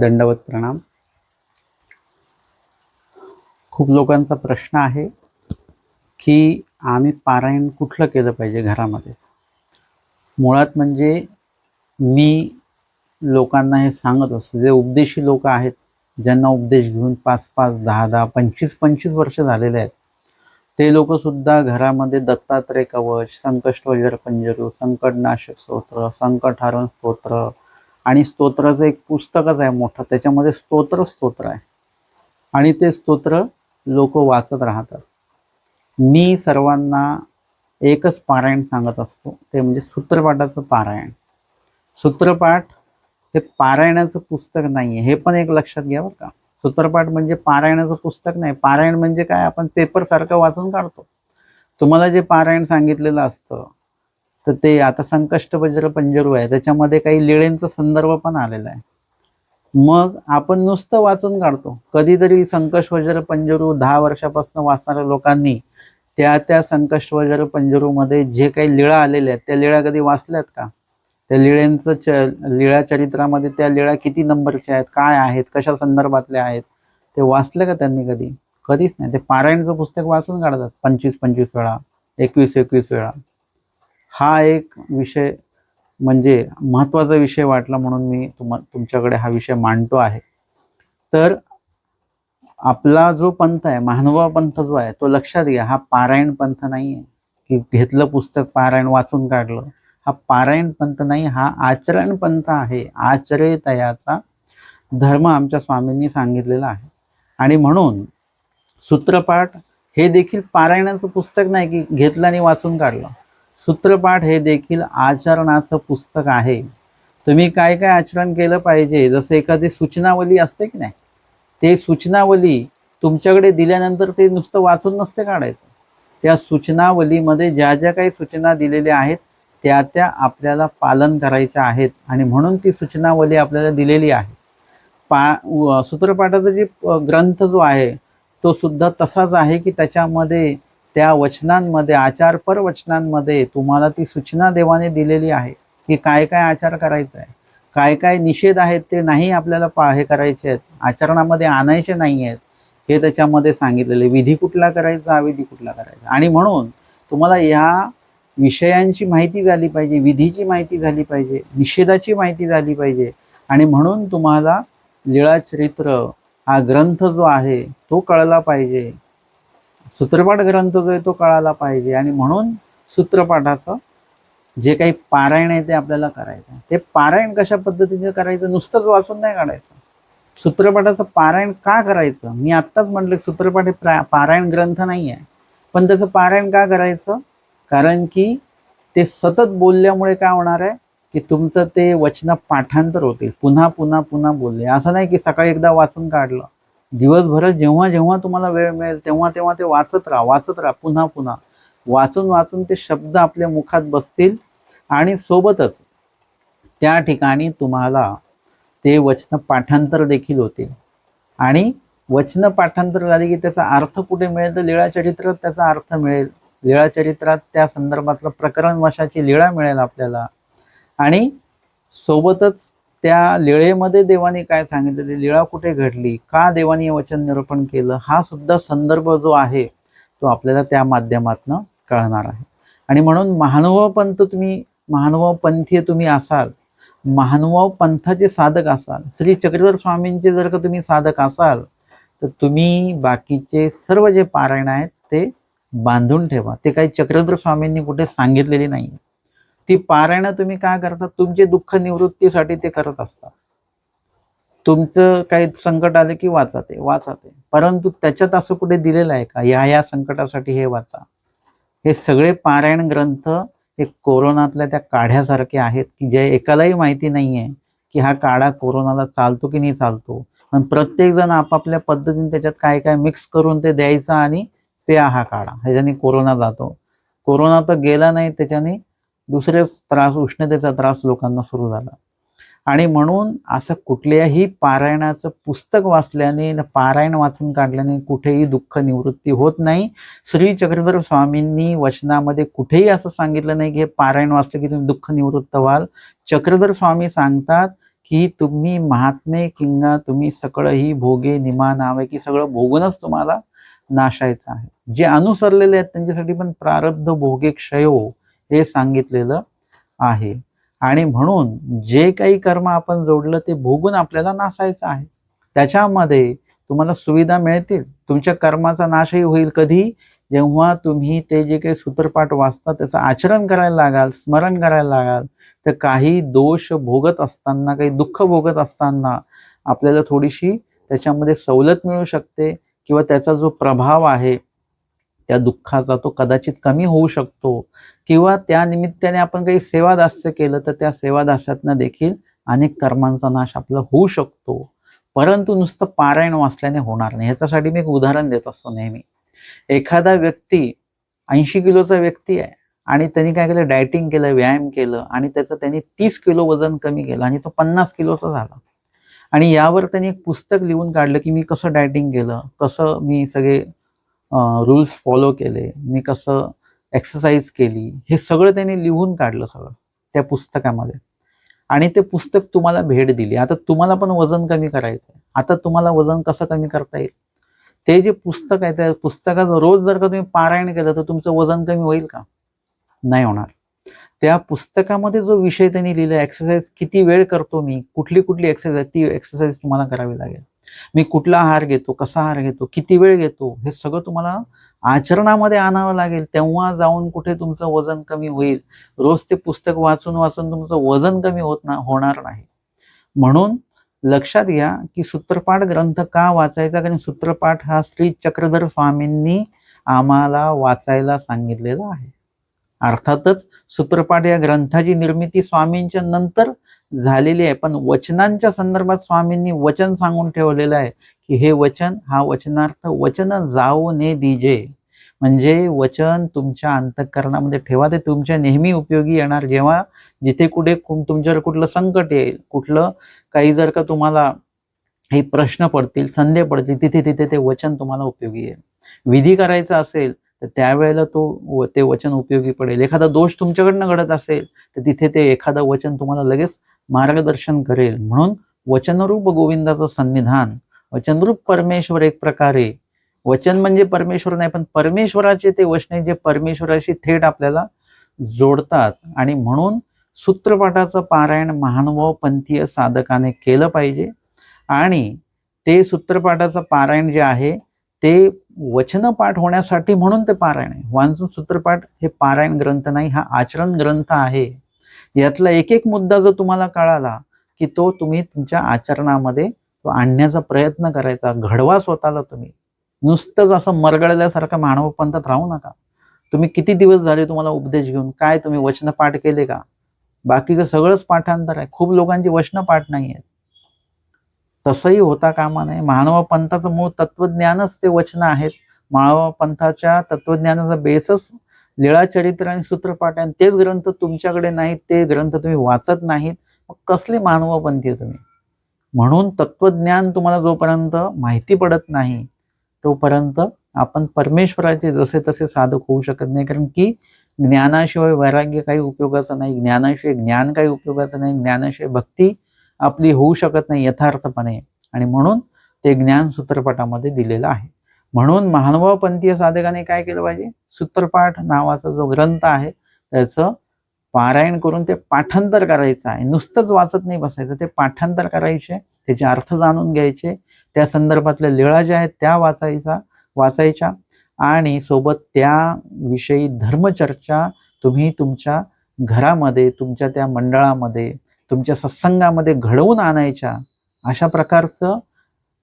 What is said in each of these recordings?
दंडवत प्रणाम. खूप लोकांचा प्रश्न आहे की आम्ही पारायण कुठलं केलं पाहिजे घरामध्ये? मुळात म्हणजे मी लोकांना हे सांगत असतो जे उपदेशी लोक आहेत ज्यांना उपदेश घेऊन पाच पाच दहा दहा पंचवीस पंचवीस वर्ष झालेले आहेत ते लोकसुद्धा घरामध्ये दत्तात्रय कवच संकष्ट वज्र पंजरू संकटनाशक स्तोत्र संकटहारण स्तोत्र आणि स्तोत्राचं एक पुस्तकच आहे मोठं. त्याच्यामध्ये स्तोत्र स्तोत्र आहे. आणि ते स्तोत्र लोक वाचत राहतात. मी सर्वांना एकच पारायण सांगत असतो. ते म्हणजे सूत्रपाठाचं पारायण. सूत्रपाठ हे पारायणाचं पुस्तक नाही आहे हे पण एक लक्षात घ्या बरं का. सूत्रपाठ म्हणजे पारायणाचं पुस्तक नाही. पारायण म्हणजे काय? आपण पेपरसारखं वाचून काढतो. तुम्हाला जे पारायण सांगितलेलं असतं तर ते आता संकष्ट वज्र पंजरू आहे. त्याच्यामध्ये काही लिळेंचा संदर्भ पण आलेला आहे. मग आपण नुसतं वाचून काढतो. कधीतरी संकष्ट वज्र पंजरू दहा वर्षापासून वाचणाऱ्या लोकांनी त्या त्या संकष्ट वज्र पंजरूमध्ये जे काही लिळा आलेल्या आहेत त्या लिळा कधी वाचल्यात का? त्या लिळ्यांचं च लिळा चरित्रामध्ये त्या लिळा किती नंबरच्या आहेत? काय आहेत? कशा संदर्भातल्या आहेत? ते वाचलं का त्यांनी कधी? कधीच नाही. ते पारायणचं पुस्तक वाचून काढतात पंचवीस पंचवीस वेळा एकवीस एकवीस वेळा. हा एक विषय म्हणजे महत्त्वाचा विषय वाटला म्हणून मी तुम्हा तुमच्याकडे हा विषय मांडतो आहे. तर आपला जो पंथ आहे मानवा पंथ जो आहे तो लक्षात घ्या हा पारायण पंथ नाही आहे की घेतलं पुस्तक पारायण वाचून काढलं. हा पारायण पंथ नाही हा आचरण पंथ आहे. आचरे तयाचा धर्म आमच्या स्वामींनी सांगितलेला आहे. आणि म्हणून सूत्रपाठ हे देखील पारायणाचं पुस्तक नाही की घेतलं आणि वाचून काढलं. सूत्रपाठ हे देखील आचरणाचं पुस्तक आहे. तुम्ही काय काय आचरण केलं पाहिजे? जसं एखादी सूचनावली असते की नाही? ते सूचनावली तुमच्याकडे दिल्यानंतर ते नुसतं वाचून नसते काढायचं. त्या सूचनावलीमध्ये ज्या ज्या काही सूचना दिलेल्या आहेत त्या त्या आपल्याला पालन करायच्या आहेत आणि म्हणून ती सूचनावली आपल्याला दिलेली आहे. पा व- सूत्रपाठाचा जे ग्रंथ जो आहे तो सुद्धा तसाच आहे की त्याच्यामध्ये त्या वचनांमध्ये आचारपर वचनांमध्ये तुम्हाला ती सूचना देवाने दिलेली आहे की काय काय आचार करायचा आहे काय काय निषेध आहेत ते नाही आपल्याला पा हे करायचे आहेत आचरणामध्ये आणायचे नाही आहेत हे त्याच्यामध्ये सांगितलेले. विधी कुठला करायचा अविधी कुठला करायचा? आणि म्हणून तुम्हाला ह्या विषयांची माहिती झाली पाहिजे विधीची माहिती झाली पाहिजे निषेधाची माहिती झाली पाहिजे. आणि म्हणून तुम्हाला लीळाचरित्र हा ग्रंथ जो आहे तो कळला पाहिजे. सूत्रपाठ ग्रंथ जो आहे तो कळाला पाहिजे. आणि म्हणून सूत्रपाठाचं जे काही पारायण आहे ते आपल्याला करायचं आहे. ते पारायण कशा पद्धतीने करायचं नुसतंच वाचून नाही काढायचं. सूत्रपाठाचं पारायण का करायचं? मी आत्ताच म्हटलं सूत्रपाठ हे प्रा पारायण ग्रंथ नाही आहे. पण त्याचं पारायण का करायचं? कारण की ते सतत बोलल्यामुळे काय होणार आहे? की तुमचं ते वचन पाठांतर होतील. पुन्हा पुन्हा पुन्हा बोलले. असं नाही की सकाळी एकदा वाचून काढलं. दिवसभरात जेव्हा जेव्हा तुम्हाला वेळ मिळेल तेव्हा तेव्हा ते वाचत राहा वाचत राहा पुन्हा पुन्हा. वाचून वाचून ते शब्द आपल्या मुखात बसतील आणि सोबतच त्या ठिकाणी तुम्हाला ते वचन पाठांतर देखील होते आणि वचन पाठांतर झाले की त्याचा अर्थ कुठे मिळेल? तर लीळाचरित्रात त्याचा अर्थ मिळेल. लीळाचरित्रात त्या संदर्भातलं प्रकरण वशाची लीळा मिळेल आपल्याला. आणि सोबतच त्या लीळेमध्ये देवाने काय सांगितलं? ते लीळा कुठे घडली? का देवाने हे वचन निरूपण केलं? हा सुद्धा संदर्भ जो आहे तो आपल्याला त्या माध्यमातनं कळणार आहे. आणि म्हणून महानुभाव तुम्ही महानुभाव पंथीय तुम्ही असाल महानुभाव पंथाचे साधक असाल श्री चक्रधर स्वामींचे जर का तुम्ही साधक असाल तर तुम्ही बाकीचे सर्व जे पारायण आहेत ते बांधून ठेवा. ते काही चक्रधर स्वामींनी कुठे सांगितलेले नाही ती पारायणं तुम्ही काय करता? तुमचे दुःख निवृत्तीसाठी ते करत असता तुमचं काही संकट आले की वाचा ते वाचा ते परंतु त्याच्यात असं कुठे दिलेलं आहे का? या या संकटासाठी हे वाचा. हे सगळे पारायण ग्रंथ हे कोरोनातल्या त्या काढ्यासारखे आहेत की जे एकालाही माहिती नाही आहे की हा काढा कोरोनाला चालतो की नाही चालतो. पण प्रत्येक जण आपापल्या पद्धतीने त्याच्यात काय काय मिक्स करून ते द्यायचं आणि प्या हा काढा. ह्याच्याने कोरोना जातो. कोरोना तर गेला नाही त्याच्याने दुसरेच त्रास उष्णतेचा त्रास लोकांना सुरू झाला. आणि म्हणून असं कुठल्याही पारायणाचं पुस्तक वाचल्याने पारायण वाचून काढल्याने कुठेही दुःख निवृत्ती होत नाही. श्री चक्रधर स्वामींनी वचनामध्ये कुठेही असं सांगितलं नाही की हे पारायण वाचलं की तुम्ही दुःख निवृत्त व्हाल. चक्रधर स्वामी सांगतात की तुम्ही महात्मे किंगा तुम्ही सगळं ही भोगे निमा नावे की सगळं भोगूनच तुम्हाला नाशायचं आहे. जे अनुसरलेले आहेत त्यांच्यासाठी पण प्रारब्ध भोगे क्षयो हे सांगितलेलं आहे. आणि म्हणून जे काही कर्म आपण जोडलं ते भोगून आपल्याला नासायचं आहे. त्याच्यामध्ये तुम्हाला सुविधा मिळतील. तुमच्या कर्माचा नाशही होईल कधी? जेव्हा तुम्ही ते जे काही सूत्रपाठ वाचता त्याचं आचरण करायला लागाल स्मरण करायला लागाल तर काही दोष भोगत असताना काही दुःख भोगत असताना आपल्याला थोडीशी त्याच्यामध्ये सवलत मिळू शकते किंवा त्याचा जो प्रभाव आहे त्या दुःखाचा तो कदाचित कमी होऊ शकतो. किंवा त्या निमित्ताने आपण काही सेवादास्य केलं तर त्या सेवादास्यातनं देखील अनेक कर्मांचा नाश आपला होऊ शकतो. परंतु नुसतं पारायण वाचल्याने होणार नाही. ह्याच्यासाठी मी एक उदाहरण देत असतो नेहमी. एखादा व्यक्ती ऐंशी किलोचा व्यक्ती आहे आणि त्यांनी काय केलं? डायटिंग केलं व्यायाम केलं आणि त्याचं त्यांनी तीस किलो वजन कमी केलं आणि तो पन्नास किलोचा झाला. आणि यावर त्यांनी एक पुस्तक लिहून काढलं की मी कसं डायटिंग केलं कसं मी सगळे रूल्स फॉलो केले मी कसं एक्सरसाइज केली हे सगळं त्यांनी लिहून काढलं सगळं त्या पुस्तकामध्ये. आणि ते पुस्तक तुम्हाला भेट दिली. आता तुम्हाला पण वजन कमी करायचं आहे आता तुम्हाला वजन कसं कमी करता येईल? ते जे पुस्तक आहे त्या पुस्तकाचं रोज जर का तुम्ही पारायण केलं तर तुमचं वजन कमी होईल का? नाही होणार. त्या पुस्तकामध्ये जो विषय त्यांनी लिहिला एक्सरसाइज किती वेळ करतो मी कुठली कुठली एक्सरसाइज ती एक्सरसाइज तुम्हाला करावी लागेल. मी कुठला आहार घेतो कसा आहार घेतो किती वेळ घेतो हे सगळं तुम्हाला आचरणामध्ये आणावं लागेल. तेव्हा जाऊन कुठे तुमचं वजन कमी होईल. रोज ते पुस्तक वाचून वाचून तुमचं वजन कमी होत ना होणार नाही. म्हणून लक्षात घ्या की सूत्रपाठ ग्रंथ का वाचायचा? कारण सूत्रपाठ हा श्री चक्रधर स्वामींनी आम्हाला वाचायला सांगितलेला आहे. अर्थातच सूत्रपाठ या ग्रंथाची निर्मिती स्वामींच्या नंतर झालेली आहे. पण वचनांच्या संदर्भात स्वामींनी वचन सांगून ठेवलेलं आहे की हे वचन हा वचनार्थ वचन जाऊ ने दिजे. म्हणजे वचन तुमच्या अंतःकरणामध्ये ठेवा ते तुमच्या नेहमी उपयोगी येणार. जेव्हा जिथे कुठे तुमच्यावर कुठलं संकट येईल कुठलं काही जर का तुम्हाला हे प्रश्न पडतील संदेह पडतील तिथे तिथे ते वचन तुम्हाला उपयोगी येईल. विधी करायचा असेल तर त्यावेळेला तो व- ते वचन उपयोगी पडेल. एखादा दोष तुमच्याकडनं घडत असेल तर तिथे ते एखादं वचन तुम्हाला लगेच मार्गदर्शन करेल. म्हणून वचनरूप गोविंदाचं सन्निधान वचनरूप परमेश्वर एक प्रकारे. वचन म्हणजे परमेश्वर नाही पण परमेश्वराचे ते वचने जे परमेश्वराशी थेट आपल्याला जोडतात. आणि म्हणून सूत्रपाठाचं पारायण महानुभाव पंथीय साधकाने केलं पाहिजे. आणि ते सूत्रपाठाचं पारायण जे आहे ते वचनपाठ होण्यासाठी म्हणून ते पारायण आहे. वांचून सूत्रपाठ हे पारायण ग्रंथ नाही हा आचरण ग्रंथ आहे. यातला एक एक मुद्दा जर तुम्हाला कळाला की तो तुम्ही तुमच्या आचरणामध्ये तो आणण्याचा प्रयत्न करायचा घडवा स्वतःला तुम्ही. नुसतंच असं मरगळल्यासारखं मानव पंथात राहू नका. तुम्ही किती दिवस झाले तुम्हाला उपदेश घेऊन काय तुम्ही वचन पाठ केले का? बाकीचं सगळंच पाठांतर आहे. खूप लोकांची वचनपाठ नाही आहेत. तसंही होता कामा नये. मानव पंथाचं मूळ तत्वज्ञानच ते वचन आहेत. मानव पंथाच्या तत्वज्ञानाचा बेसच लीळा चरित्र आणि सूत्रपाठ आहे आणि तेच ग्रंथ तुमच्याकडे नाहीत ते ग्रंथ तुम्ही वाचत नाहीत. मग कसले मानवपंथी आहे तुम्ही? म्हणून तत्वज्ञान तुम्हाला जोपर्यंत माहिती पडत नाही तोपर्यंत आपण परमेश्वराचे जसे तसे साधक होऊ शकत नाही. कारण की ज्ञानाशिवाय वैराग्य काही उपयोगाचं नाही. ज्ञानाशिवाय ज्ञान काही उपयोगाचं नाही. ज्ञानाशिवाय भक्ती आपली होऊ शकत नाही यथार्थपणे. आणि म्हणून ते ज्ञान सूत्रपाठामध्ये दिलेलं आहे. म्हणून महानुभावपंथीय साधकाने काय केलं पाहिजे? सूत्रपाठ नावाचा जो ग्रंथ आहे त्याचं पारायण करून ते पाठांतर करायचं आहे. नुसतंच वाचत नाही बसायचं. ते पाठांतर करायचे त्याचे अर्थ जाणून घ्यायचे. त्या संदर्भातल्या लीळा ज्या आहेत त्या वाचायचा वाचायच्या. आणि सोबत त्याविषयी धर्मचर्चा तुम्ही तुमच्या घरामध्ये तुमच्या त्या मंडळामध्ये तुमच्या सत्संगामध्ये घडवून आणायच्या अशा प्रकारचं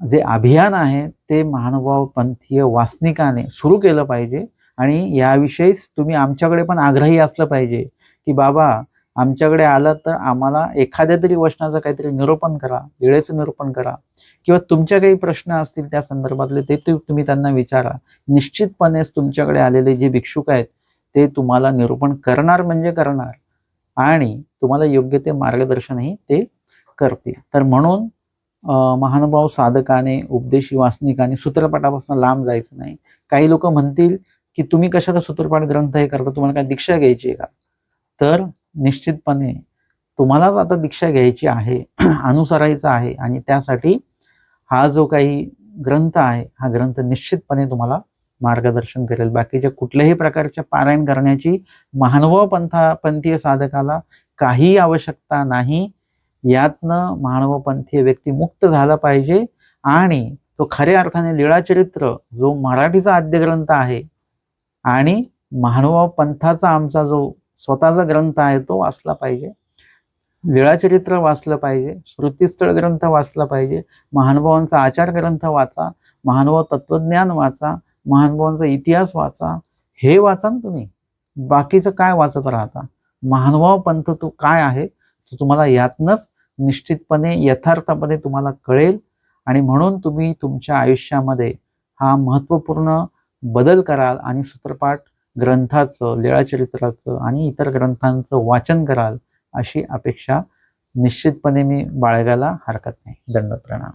जे अभियान आहे ते महानुभाव पंथीय वासनिकाने सुरू केलं पाहिजे आणि याविषयीच तुम्ही आमच्याकडे पण आग्रही असलं पाहिजे की बाबा आमच्याकडे आलं तर आम्हाला एखाद्या तरी वचनाचं काहीतरी निरूपण करा वेळेचं निरूपण करा किंवा तुमच्या काही प्रश्न असतील त्या संदर्भातले ते तुम्ही त्यांना विचारा. निश्चितपणेच तुमच्याकडे आलेले जे भिक्षुक आहेत ते तुम्हाला निरूपण करणार म्हणजे करणार आणि तुम्हाला योग्य ते मार्गदर्शनही ते करतील. तर म्हणून महानुभाव साधकाने उपदेशी वासनिकाने सूत्रपाठापासून लांब जायचं नाही. काही लोक म्हणतील की तुम्ही कशाला सूत्रपाठ ग्रंथ हे करता? तुम्हाला काय दीक्षा घ्यायची आहे का? तर निश्चितपणे तुम्हालाच आता दीक्षा घ्यायची आहे अनुसरायचा आहे आणि त्यासाठी हा जो काही ग्रंथ आहे हा ग्रंथ निश्चितपणे तुम्हाला मार्गदर्शन करेल. बाकीच्या कुठल्याही प्रकारच्या पारायण करण्याची महानव पंथा पंथीय साधकाला काही आवश्यकता नाही. यातनं मानवपंथीय व्यक्ती मुक्त झाला पाहिजे आणि तो खऱ्या अर्थाने लीळाचरित्र जो मराठीचा आद्य ग्रंथ आहे आणि मानव पंथाचा आमचा जो स्वतःचा ग्रंथ आहे तो वाचला पाहिजे. लीळाचरित्र वाचलं पाहिजे श्रुतीस्थळ ग्रंथ वाचला पाहिजे महानुभावांचा आचार ग्रंथ वाचा महानुभाव तत्वज्ञान वाचा महानुभावांचा इतिहास वाचा हे वाचा ना तुम्ही. बाकीचं काय वाचत राहता? महानुभाव पंथ तो काय आहे तो तुम्हाला यातनंच निश्चितपणे यथार्थपणे तुम्हाला कळेल. आणि म्हणून तुम्ही तुमच्या आयुष्यामध्ये हा महत्त्वपूर्ण बदल कराल आणि सूत्रपाठ ग्रंथाचं लीळाचरित्राचं आणि इतर ग्रंथांचं वाचन कराल अशी अपेक्षा निश्चितपणे मी बाळगायला हरकत नाही. दंड प्रणाम.